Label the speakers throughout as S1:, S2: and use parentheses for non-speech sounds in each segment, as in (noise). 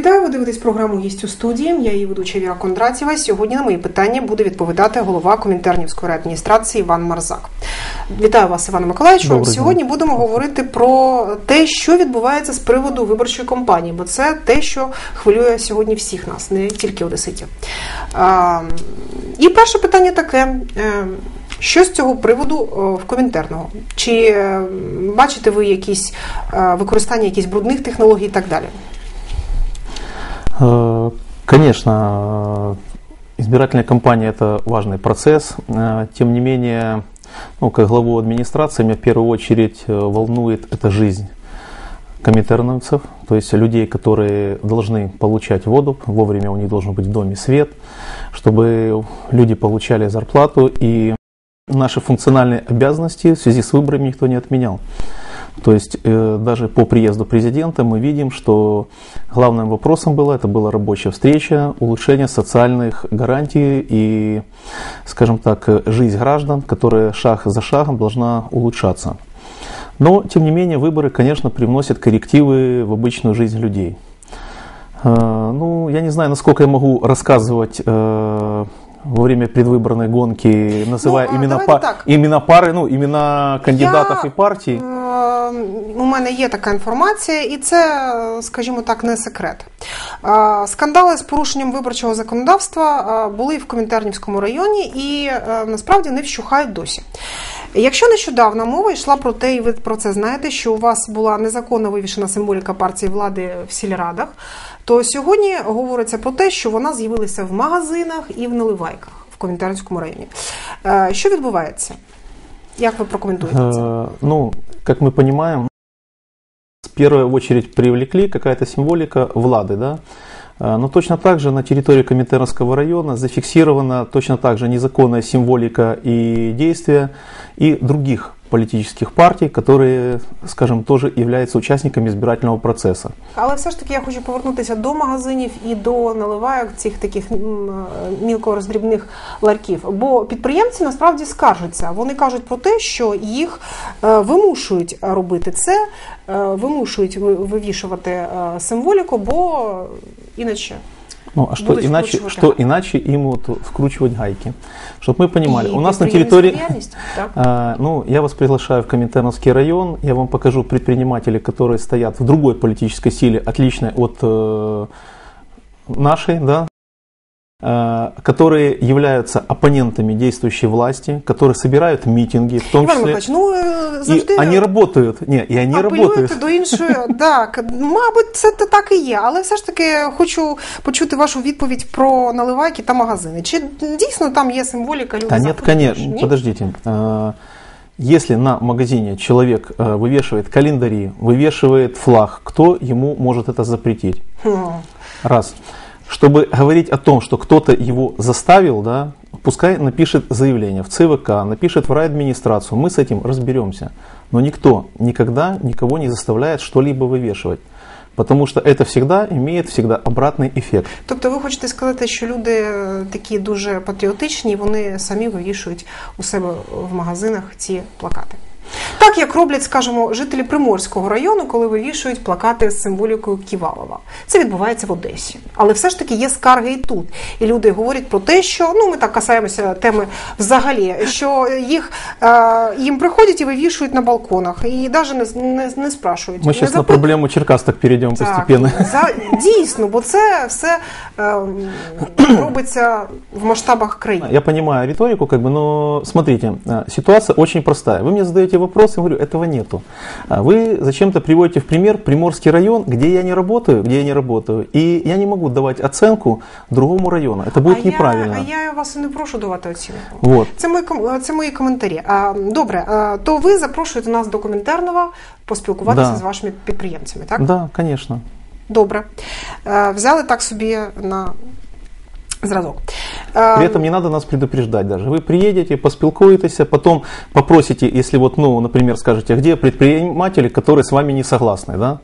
S1: Вітаю, ви дивитесь програму «Гість у студії. Я її ведуча Віра Кондратєва. Сьогодні на мої питання буде відповідати голова Комінтернівської адміністрації Іван Марзак. Вітаю вас, Іване Миколаївичу. Сьогодні будемо говорити про те, що відбувається з приводу виборчої кампанії, бо це те, що хвилює сьогодні всіх нас, не тільки одеситів. І перше питання таке. Е, Що з цього приводу в комінтерного? Чи е, бачите ви якісь е, використання якісь брудних технологій і так далі?
S2: Э, Конечно, избирательная кампания это важный процесс. Э, Тем не менее, ну, как главу администрации, меня в первую очередь э, волнует эта жизнь коминтерновцев, то есть людей, которые должны получать воду, вовремя у них должен быть в доме свет, чтобы люди получали зарплату и наши функциональные обязанности в связи с выборами никто не отменял. То есть э, даже по приезду президента мы видим, что главным вопросом было, это была рабочая встреча, улучшение социальных гарантий и, скажем так, э, жизнь граждан, которая шаг за шагом должна улучшаться. Но, тем не менее, выборы, конечно, привносят коррективы в обычную жизнь людей. Э, Ну, я не знаю, насколько я могу рассказывать э, во время предвыборной гонки, называя
S1: Ну, а
S2: имена,
S1: давайте
S2: па-
S1: так.
S2: имена пары, ну, имена кандидатов
S1: Я,
S2: и партий.
S1: Е, У мене є така інформація, і це, е, скажімо так, не секрет. Е, Скандали з порушенням виборчого законодавства е, були в Комінтернівському районі і е, насправді не вщухають досі. Якщо нещодавно мова йшла про те, і ви про це знаєте, що у вас була незаконно вивішена символіка партії влади в сільрадах, то сьогодні говориться про те, що вона з'явилася в магазинах і в наливайках в Комінтернівському районі. Е, Що відбувається? Як ви прокоментуєте це?
S2: Э, Ну, как мы понимаем, в первую очередь привлекли какая-то символика Влады, да? Э, Но точно так же на территории Коминтерновского района зафиксирована точно так же незаконная символика и действия и других политических партий, которые, скажем, тоже являются участниками избирательного процесса.
S1: Але все ж таки я хочу повернутися до магазинів і до наливайок цих таких е, мілкороздрібних ларьків. Бо підприємці насправді скаржаться. Вони кажуть про те, що їх е, вимушують робити це, е, вимушують вивішувати символіку, бо іначе.
S2: Ну, а что
S1: Будут
S2: иначе,
S1: вкручивать
S2: что
S1: гайки.
S2: иначе им вот вкручивать гайки? Чтобы мы понимали,
S1: І
S2: у нас на
S1: підприємська
S2: территории...
S1: діяльність, так?
S2: А, Ну, я вас приглашаю в Коминтерновский район. Я вам покажу предпринимателей, которые стоят в другой политической силе, отличной от э, нашей, да, э, которые являются оппонентами действующей власти, которые собирают митинги, в том
S1: Іван
S2: числе.
S1: Миколаївич, ну е,
S2: И
S1: завжди
S2: они работают. Не, и они
S1: апелюєте
S2: работают.
S1: до іншої. (laughs) Так, мабуть, це те так і є. Але все ж таки хочу почути вашу відповідь про наливайки та магазини. Чи дійсно там є символіка? Люди
S2: Да нет,
S1: заходять?
S2: конечно,
S1: Ні?
S2: подождите. Э, Если на магазине человек э, вывешивает календари, вывешивает флаг, кто ему может это запретить?
S1: Хм.
S2: Раз. Чтобы говорить о том, что кто-то его заставил, да, пускай напишет заявление в ЦВК, напишет в райадминистрацию, мы с этим разберемся. Но никто никогда никого не заставляет что-либо вывешивать. Потому что это всегда имеет всегда обратный эффект.
S1: Тобто ви хочете сказати, що люди е, такі дуже патріотичні, і вони самі вивішують у себе в магазинах ці плакати. Так як роблять, скажімо, жителі Приморського району, коли вивішують плакати з символікою Ківалова. Це відбувається в Одесі. Але все ж таки є скарги і тут. І люди говорять про те, що ну ми так касаємося теми взагалі, що їх е, їм приходять і вивішують на балконах, і навіть не, не, не спрашують.
S2: Мы
S1: не
S2: сейчас на
S1: запитують.
S2: проблему Черкас так перейдем постепенно.
S1: За, дійсно, бо це все е, робиться в масштабах країни.
S2: Я понимаю риторику, как бы, но смотрите, э, ситуация очень простая. Вы мне задаете вопрос, я говорю, этого нету. А Вы зачем-то приводите в пример Приморский район, где я не работаю, где я не работаю, и я не могу давать оценку другому району. Это будет
S1: а
S2: неправильно.
S1: Я, а я вас і не прошу давати оцінку.
S2: Вот.
S1: Це мої, ком- це мої коментарі. А, добре, а, то ви запрошуєте нас до коментарного поспілкуватися
S2: Да.
S1: з вашими підприємцями, так?
S2: Да, конечно.
S1: Добре. Е, взяли так собі на зразок. Е,
S2: При этом не надо нас предупреждать даже. Вы приедете, поспілкуетесь, потом попросите, если вот, ну, например, скажете, а где предприниматели, которые с вами не согласны, да?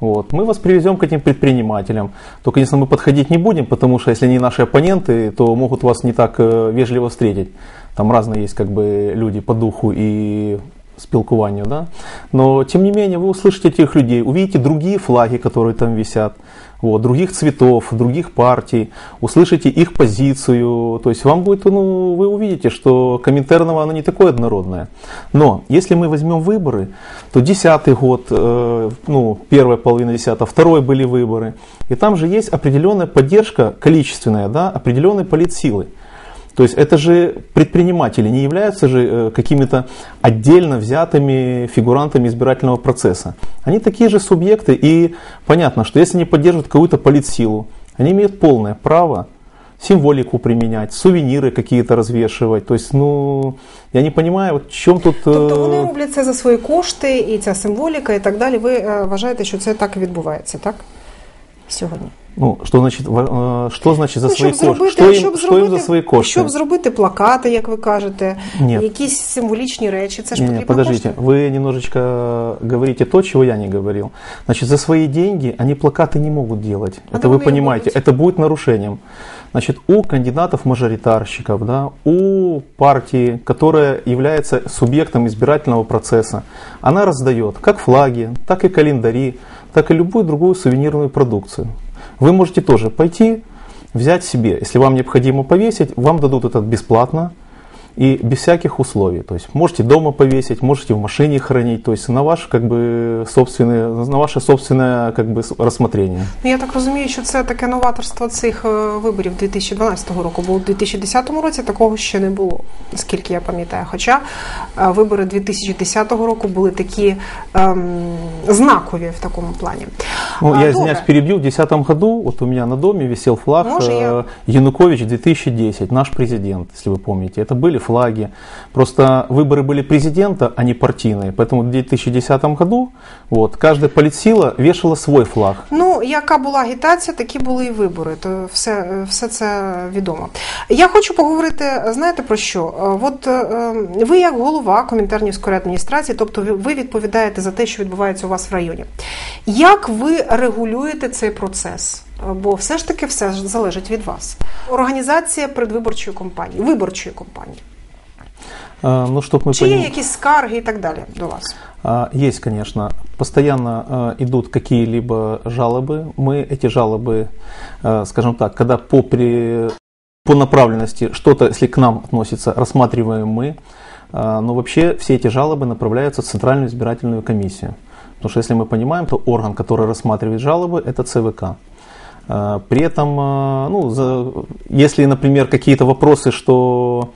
S2: Вот. Мы вас привезем к этим предпринимателям. То, конечно, мы подходить не будем, потому что если они наши оппоненты, то могут вас не так э, вежливо встретить. Там разные есть как бы люди по духу и спілкуванню, да? но тем не менее вы услышите этих людей, увидите другие флаги, которые там висят, вот, других цветов, других партий, услышите их позицию, то есть вам будет, ну, вы увидите, что Коминтерново, оно не такое однородное. Но если мы возьмем выборы, то десятый год, э, ну, первая половина десятого, второй были выборы, и там же есть определенная поддержка количественная, да, определенной политсилы. То есть это же предприниматели не являются же э, какими-то отдельно взятыми фигурантами избирательного процесса. Они такие же субъекты, и понятно, что если они поддерживают какую-то политсилу, они имеют полное право символику применять, сувениры какие-то развешивать. То есть, ну, я не понимаю, от чем тут...
S1: Тобто вони роблять це за свої кошти, і ця символіка, і так далі. Ви вважаєте, що це так і відбувається, так? Сьогодні.
S2: Ну, що значить, що значить за
S1: ну,
S2: свої
S1: кошти?
S2: Що їм, щоб що їм за свої кошти?
S1: Щоб зробити плакати, як ви кажете, Ні. якісь символічні речі, це ж
S2: потрібно подождите, кошти? вы немножечко говорите то, чего я не говорил. Значит, за свои деньги они плакаты не могут делать. А это вы понимаете, это будет нарушением. Значит, у кандидатов-мажоритарщиков, да, у партии, которая является субъектом избирательного процесса, она раздает как флаги, так и календари, так и любую другую сувенирную продукцию. Вы можете тоже пойти, взять себе, если вам необходимо повесить, вам дадут это бесплатно, и без всяких условий. То есть можете дома повесить, можете в машине хранить, то есть на ваш как бы собственне, на ваше собственне как би, розсмотрення.
S1: Ну, я так розумію, що це таке новаторство цих виборів 2012 року, бо у 2010 році такого ще не було, наскільки я пам'ятаю. Хоча вибори 2010 року були такі ем, знакові в такому плані.
S2: Ну, я извиняюсь, перебью. В 2010 году вот у меня на доме висел флаг Може, я... Янукович 2010, наш президент, если вы помните. Это были флаги. Просто выборы были президента, а не партийные. Поэтому в 2010 году вот, каждая политсила вешала свой флаг.
S1: Ну, яка була агітація, такі були і вибори. То все, все це відомо. Я хочу поговорити, знаєте про що? От ви, як голова Комінтернівської адміністрації, тобто ви відповідаєте за те, що відбувається у вас в районі. Як ви регулюєте цей процес? Бо все ж таки все залежить від вас. Організація предвиборчої кампанії, виборчої кампанії.
S2: А, ну, чтоб мы
S1: Чи є якісь скарги и так далее до вас?
S2: А, есть, конечно. Постоянно а, идут какие-либо жалобы. Мы эти жалобы, скажем так, когда по, при, по направленности что-то, если к нам относится, рассматриваем мы. Но вообще все эти жалобы направляются в Центральную избирательную комиссию. Потому что если мы понимаем, то орган, который рассматривает жалобы, это ЦВК. При этом, ну, если, например, какие-то вопросы, что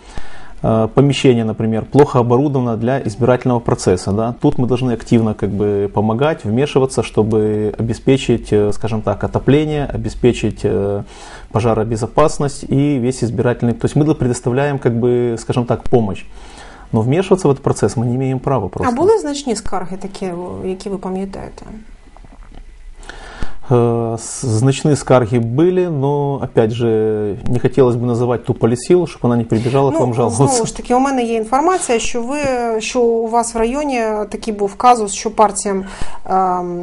S2: помещение, например, плохо оборудовано для избирательного процесса. Да? Тут мы должны активно как бы, помогать, вмешиваться, чтобы обеспечить, э, скажем так, отопление, обеспечить э, пожаробезопасность и весь избирательный. То есть мы предоставляем, как бы, скажем так, помощь. Но вмешиваться в этот процесс мы не имеем права просто.
S1: А були значні скарги такі, які ви пам'ятаєте?
S2: Э, значные скарги были, но опять же не хотелось бы называть ту полісілу, щоб вона не прибіжала ну, к вам жалуватися.
S1: Знову ж таки, у мене є інформація, що ви що у вас в районі такий був казус, що партіям е,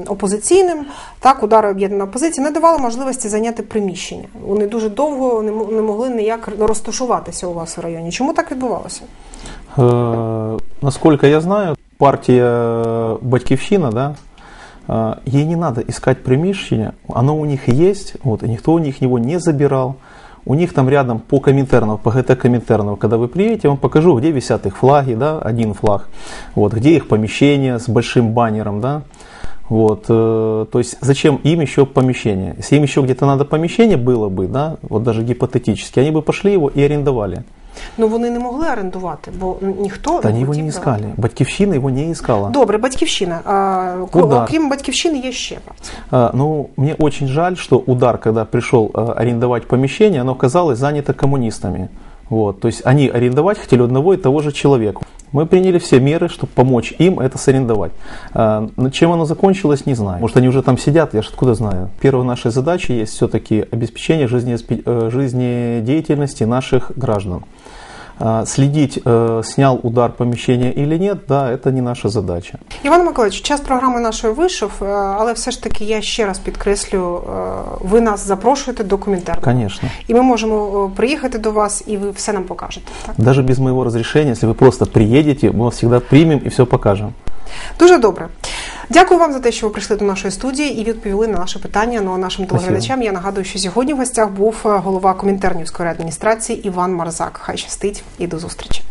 S1: опозиційним так удари об'єднаної опозиції не давали можливості зайняти приміщення. Вони дуже довго не могли ніяк розташуватися у вас в районі. Чому так відбувалося?
S2: Е, наскільки я знаю, партія Батьківщина, да. А, ей не надо искать приміщення, оно у них есть, вот, и никто у них его не забирал. У них там рядом по Коминтерну, по ГТ Коминтерну, когда вы приедете, я вам покажу, где висят их флаги, да, один флаг, вот, где их помещение с большим баннером, да, вот, э, то есть зачем им еще помещение? Если им еще где-то надо помещение было бы, да, вот даже гипотетически, они бы пошли его и арендовали.
S1: Ну вони не могли орендувати, бо ніхто
S2: Та не його не іскали. Батьківщина його не іскала.
S1: Добре, батьківщина. А, удар. Окрім батьківщини є ще
S2: а, Ну, мне очень жаль, что удар, когда пришел арендовать помещение, оно оказалось занято коммунистами. Вот, то есть они арендовать хотели одного и того же человека. Мы приняли все меры, чтобы помочь им это сарендовать. А, чем оно закончилось, не знаю. Может, они уже там сидят, я же откуда знаю. Первая наша задача есть все-таки обеспечение э, жизнедеятельности наших граждан. Следить, э, снял удар поміщення или нет, да, это не наша задача.
S1: Іван Миколаївич, час програми нашої вийшов, е, але все ж таки я ще раз підкреслю, е, ви нас запрошуєте до коментарів.
S2: Конечно.
S1: І ми можемо е, приїхати до вас, і ви все нам покажете.
S2: Так? Даже без моего разрешения, если вы просто приедете, мы вас всегда примем и все покажем.
S1: Дуже добре. Дякую вам за те, що ви прийшли до нашої студії і відповіли на наше питання. Ну а нашим телеглядачам я нагадую, що сьогодні в гостях був голова Комінтернівської адміністрації Іван Марзак. Хай щастить і до зустрічі.